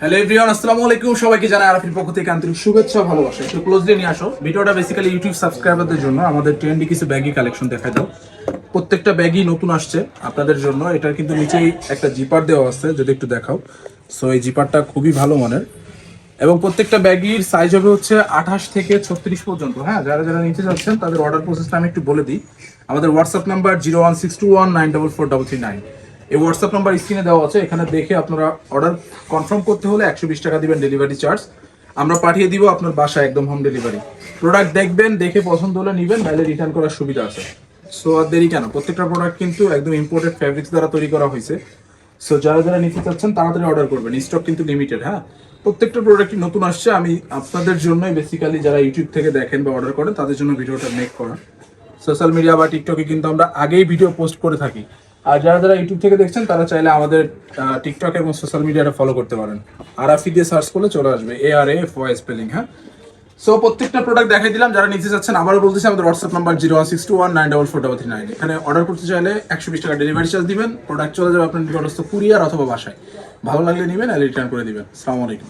Hello everyone আসসালামু আলাইকুম। সবাইকে জানাই আরাফির পক্ষ থেকে আন্তরিক শুভেচ্ছা ভালোবাসা। একটু ক্লোজলি নিয়ে আসো। ভিডিওটা বেসিক্যালি ইউটিউব সাবস্ক্রাইবারদের জন্য, আমাদের ট্রেন্ডি কিছু ব্যাগি কালেকশন দেখা দাও। প্রত্যেকটা ব্যাগই নতুন আসছে আপনাদের জন্য। এটার কিন্তু নিচেই একটা জিপার দেওয়া আছে, যদি একটু দেখাও। সো এই জিপারটা খুবই ভালো মানের। এবং প্রত্যেকটা ব্যাগির সাইজ হবে হচ্ছে আঠাশ থেকে ছত্রিশ পর্যন্ত। হ্যাঁ যারা যারা নিতে যাচ্ছেন তাদের অর্ডার প্রসেসটা আমি একটু বলে দিই। আমাদের WhatsApp number zero one six two one nine double four double three nine এই হোয়াটসঅ্যাপ নাম্বার স্ক্রিনে দেওয়া আছে, এখানে দেখে আপনারা অর্ডার কনফার্ম করতে হলে একশো বিশ টাকা দিবেন ডেলিভারি চার্জ আমরা পাঠিয়ে দিব আপনার বাসায় একদম হোম ডেলিভারি প্রোডাক্ট দেখবেন, দেখে পছন্দ হলে নেবেন, নাহলে রিটার্ন করার সুবিধা আছে। সো আর দেরি কেন? প্রত্যেকটা প্রোডাক্ট কিন্তু একদম ইম্পোর্টেড ফ্যাব্রিক্স দ্বারা তৈরি করা হয়েছে। সো যারা যারা নিতে চাচ্ছেন, তাড়াতাড়ি অর্ডার করবেন। স্টক কিন্তু লিমিটেড হ্যাঁ? প্রত্যেকটা প্রোডাক্টই নতুন আসছে, আমি আপনাদের জন্যই বেসিক্যালি যারা ইউটিউব থেকে দেখেন বা অর্ডার করেন, তাদের জন্য ভিডিওটা মেক করা। সোশ্যাল মিডিয়া বা টিকটকে কিন্তু আমরা আগেই ভিডিও পোস্ট করে থাকি। আর যারা যারা ইউটিউব থেকে দেখছেন, তারা চাইলে আমাদের টিকটক এবং সোশ্যাল মিডিয়াটা ফলো করতে পারেন। আর আফি দিয়ে সার্চ করলে চলে আসবে A R F Y spelling হ্যাঁ? সো প্রত্যেকটা প্রোডাক্ট দেখাই দিলাম। যারা নিতে চাচ্ছেন, আবারও বলতেছি আমাদের WhatsApp number zero one six two one nine double four double three nine এখানে অর্ডার করতে চাইলে একশো বিশ টাকা ডেলিভারি চার্জ দিবেন। প্রোডাক্ট চলে যাবে আপনার নিকটস্থ কুরিয়ার অথবা বাসায়। ভালো লাগলে নেবেন আর রিটার্ন করে দিবেন। আসসালামু আলাইকুম